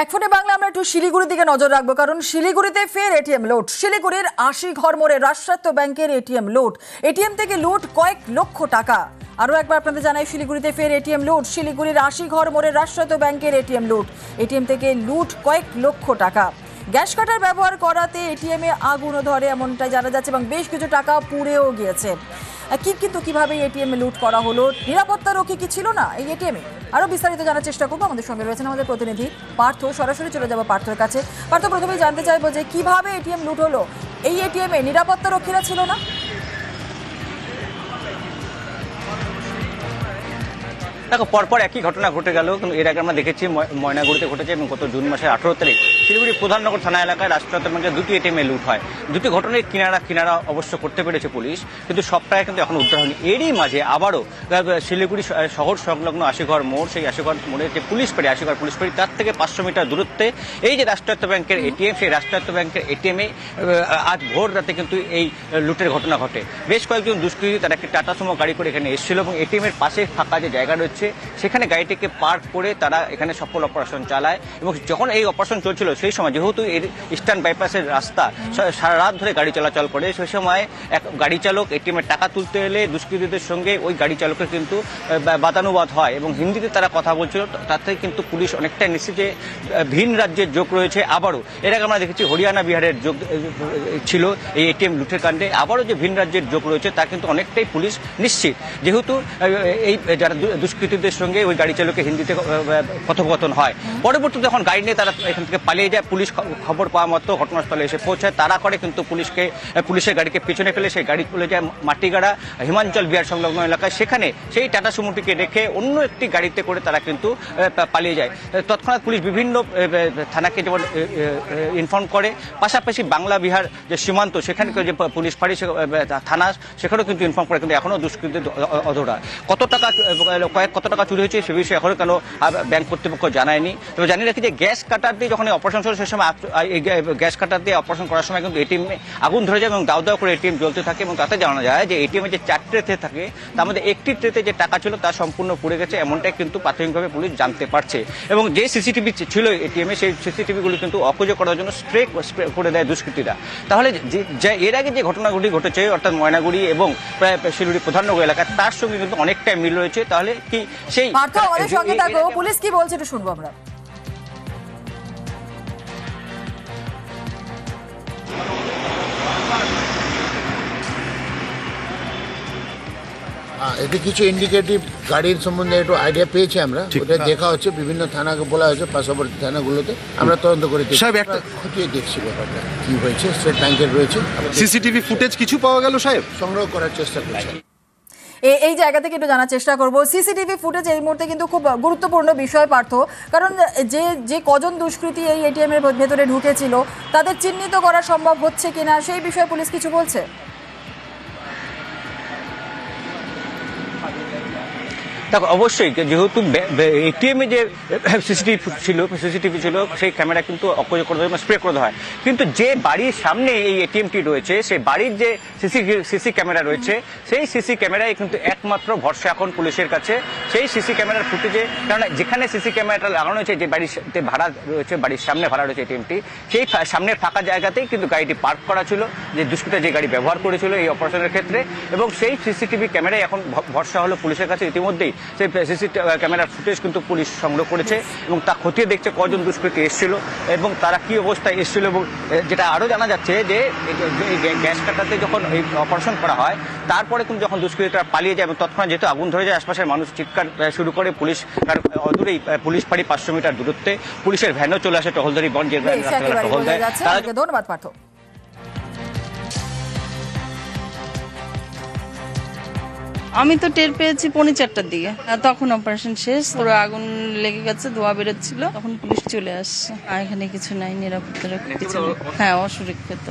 এক ফোনে বাংলা আমরা একটু শিলিগুড়ির দিকে নজর রাখব, কারণ শিলিগুড়িতে ফের এটিএম লোড শিলিগুড়ির আশি ঘর মোড়ে রাষ্ট্রায়ত্ত ব্যাংকের এটিএম লোড এটিএম থেকে লুট কয়েক লক্ষ টাকা। আরও একবার আপনাদের জানাই, শিলিগুড়িতে ফের এটিএম লুট। শিলিগুড়ির আশি ঘর মোড়ে রাষ্ট্রায়ত্ত ব্যাংকের এটিএম লুট। এটিএম থেকে লুট কয়েক লক্ষ টাকা। গ্যাস কাটার ব্যবহার করাতে এটিএমে আগুনও ধরে এমনটাই জানা যাচ্ছে এবং বেশ কিছু টাকা পুড়েও গিয়েছে। কিন্তু কীভাবে এটিএম লুট করা হলো? নিরাপত্তা রক্ষী কি ছিল না এই এটিএমে আরও বিস্তারিত জানার চেষ্টা করব। আমাদের সঙ্গে রয়েছেন আমাদের প্রতিনিধি পার্থ। সরাসরি চলে যাব পার্থর কাছে। পার্থ, প্রথমেই জানতে চাইব যে কীভাবে এটিএম লুট হলো? এই এটিএমে নিরাপত্তা রক্ষীরা ছিল না? দেখো, পরপর একই ঘটনা ঘটে গেল, কিন্তু এর আগে আমরা দেখেছি ময়- ময়নাগুড়িতে ঘটেছে এবং গত জুন মাসের আঠারো তারিখ শিলিগুড়ি প্রধাননগর থানা এলাকায় রাষ্ট্রায়ত্ত ব্যাংকের দুটি এটিএমে লুট হয়। দুটি ঘটনায় কিনারা কিনারা অবশ্য করতে পেরেছে পুলিশ, কিন্তু সবটাই কিন্তু এখন উদ্ধার হয়নি। এরই মাঝে আবারও শিলিগুড়ি শহর সংলগ্ন আশিঘর মোড়, সেই আশিঘর মোড়ে যে পুলিশ পাড়ি আশিঘর পুলিশ পাড়ি তার থেকে পাঁচশো মিটার দূরত্বে এই যে রাষ্ট্রায়ত্ত ব্যাংকের এটিএম সেই রাষ্ট্রায়ত্ত ব্যাংকের এটিএমে আজ ভোর রাতে কিন্তু এই লুটের ঘটনা ঘটে। বেশ কয়েকজন দুষ্কৃতী, তারা একটি টাটা সুমো গাড়ি করে এখানে এসেছিল এবং এটিএম এর পাশে ফাঁকা যে জায়গা রয়েছে সেখানে গাড়িটিকে পার্ক করে তারা এখানে সফল অপারেশন চালায় এবং যখন এই অপারেশন চলছিল, সেই সময় যেহেতু এর ইস্টার্ন বাইপাসের রাস্তা সারা রাত ধরে গাড়ি চলাচল করে সেই সময় এক গাড়ি চালক এটিএম এর টাকা তুলতে এলে দুষ্কৃতীদের সঙ্গে ওই গাড়ি চালকের কিন্তু বাদানুবাদ হয় এবং হিন্দিতে তারা কথা বলছিল তাতে কিন্তু পুলিশ অনেকটা নিশ্চিত যে ভিন রাজ্যের যোগ রয়েছে আবারও। এর আগে আমরা দেখেছি হরিয়ানা বিহারের যোগ ছিল এই এটিএম লুটের কাণ্ডে। আবারও যে ভিন রাজ্যের যোগ রয়েছে, তা কিন্তু অনেকটাই পুলিশ নিশ্চিত। যেহেতু এই, যারা দু- দুষ্কৃতীদের সঙ্গে ওই গাড়ি চালকের হিন্দিতে কথোপকথন হয়। পরবর্তীতে যখন গাড়ি নিয়ে তারা এখান থেকে পালিয়ে যায় পুলিশ খবর পাওয়া মাত্র ঘটনাস্থলে এসে পৌঁছায়। তারা করে কিন্তু পুলিশকে পুলিশের গাড়িকে পিছনে ফেলে সেই গাড়ি চলে যায় মাটিগাড়া হিমাঞ্চল বিহার সংলগ্ন এলাকায়। সেখানে সেই টাটা সুমোটিকে রেখে অন্য একটি গাড়িতে করে তারা কিন্তু পালিয়ে যায়। তৎক্ষণাৎ পুলিশ বিভিন্ন থানাকে যেমন ইনফর্ম করে। পাশাপাশি বাংলা বিহার যে সীমান্ত সেখানে যে পুলিশ ফাঁড়ি সে- থানা সেখানেও কিন্তু ইনফর্ম করে। কিন্তু এখনও অ- অধরা। কত টাকা কয়েক কত টাকা চুরি হয়েছে সে বিষয়ে এখনও কেন ব্যাংক কর্তৃপক্ষ জানায়নি। তবে জানি রাখি যে গ্যাস কাটার দিয়ে যখন অপারেশন চলে সে সময় গ্যাস কাটার দিয়ে অপারেশন করার সময় কিন্তু এটিএম আগুন ধরে যায় এবং দাও দাও করে এটিএম জ্বলতে থাকে এবং তাতে জানা যায় যে এটিএম যে চারটে ট্রে থাকে, তার মধ্যে একটি ট্রেতে যে টাকা ছিল তা সম্পূর্ণ পুড়ে গেছে, এমনটাই কিন্তু প্রাথমিকভাবে পুলিশ জানতে পারছে। এবং যে সিসিটিভি ছিল এটিএমে সেই সিসিটিভিগুলো কিন্তু অকুজো করার জন্য স্প্রে করে দেয় দুষ্কৃতীরা। তাহলে যে এর আগে যে ঘটনাগুলি ঘটেছে, অর্থাৎ ময়নাগুড়ি এবং প্রায় শিলিগুড়ি প্রধাননগর এলাকা তার সঙ্গে কিন্তু অনেকটাই মিল রয়েছে। তাহলে কি সেই পার্থ আমাদের সঙ্গে থাকো। পুলিশ কি বলছে একটু শুনব আমরা। এতে কিছু ইন্ডিকেটিভ গাড়ির সম্বন্ধে একটু আইডিয়া পেয়েছি আমরা। ওটা দেখা হচ্ছে বিভিন্ন থানাকে বলা হয়েছে পার্শ্ববর্তী থানাগুলোতে। আমরা তদন্ত করে দেখছি। সাহেব, একটা- খতিয়ে দেখছি ব্যাপারটা কি হয়েছে স্টেট ব্যাংকের রয়েছে। সিসিটিভি ফুটেজ কিছু পাওয়া গেল সাহেব? সংগ্রহ করার চেষ্টা করছি। এই জায়গা থেকে একটু জানার চেষ্টা করব। সিসিটিভি ফুটেজ এই মুহূর্তে কিন্তু খুব গুরুত্বপূর্ণ বিষয়, পার্থ। কারণ, যে যে কজন দুষ্কৃতী এই এটিএম এর ভেতরে ঢুকেছিল, তাদের চিহ্নিত করা সম্ভব হচ্ছে কিনা, সেই বিষয়ে পুলিশ কিছু বলছে? দেখো, অবশ্যই যেহেতু এটিএম যে সিসিটিভি ছিল সিসিটিভি ছিল, সেই ক্যামেরা কিন্তু অপযোগ করে দেওয়া স্প্রে করে দেওয়া হয়। কিন্তু যে বাড়ির সামনে এই এটিএমটি রয়েছে, সেই বাড়ির যে সিসি সিসি ক্যামেরা রয়েছে, সেই সিসি ক্যামেরায় কিন্তু একমাত্র ভরসা এখন পুলিশের কাছে। সেই সিসি ক্যামেরার ফুটেজে কারণ যেখানে সিসি ক্যামেরাটা লাগানো হয়েছে, যে বাড়ির ভাড়া রয়েছে, বাড়ির সামনে ভাড়া রয়েছে এটিএমটি সেই সামনের ফাঁকা জায়গাতেই কিন্তু গাড়িটি পার্ক করা ছিল, যে দুষ্কৃতা যে গাড়ি ব্যবহার করেছিল এই অপারেশনের ক্ষেত্রে। এবং সেই সিসিটিভি ক্যামেরায় এখন ভরসা হলো পুলিশের কাছে ইতিমধ্যেই। সেই সিসি ক্যামেরার ফুটেজ কিন্তু পুলিশ সংগ্রহ করেছে এবং তা খতিয়ে দেখছে কজন দুষ্কৃতী এসেছিল এবং তারা কি অবস্থায় এসেছিল এবং যেটা আরও জানা যাচ্ছে যে গ্যাস কাটাতে যখন এই অপারেশন করা হয় তারপরে কিন্তু যখন দুষ্কৃতীরা পালিয়ে যায় এবং তৎক্ষণাৎ যেহেতু আগুন ধরে যায় আশপাশের মানুষ চিৎকার শুরু করে পুলিশ তার অদূরেই পুলিশ ফাঁড়ি পাঁচশো মিটার দূরত্বে পুলিশের ভ্যানও চলে আসে টহলদারি বন যে ভ্যান বেশ, আমি তো টের পেয়েছি পৌনে চারটার দিকে। তখন অপারেশন শেষ পুরো আগুন লেগে গেছে ধোয়া বেরোচ্ছিল। তখন পুলিশ চলে আসছে। আর এখানে কিছু নাই নিরাপত্তা কিছু নেই। হ্যাঁ অসুরক্ষিত।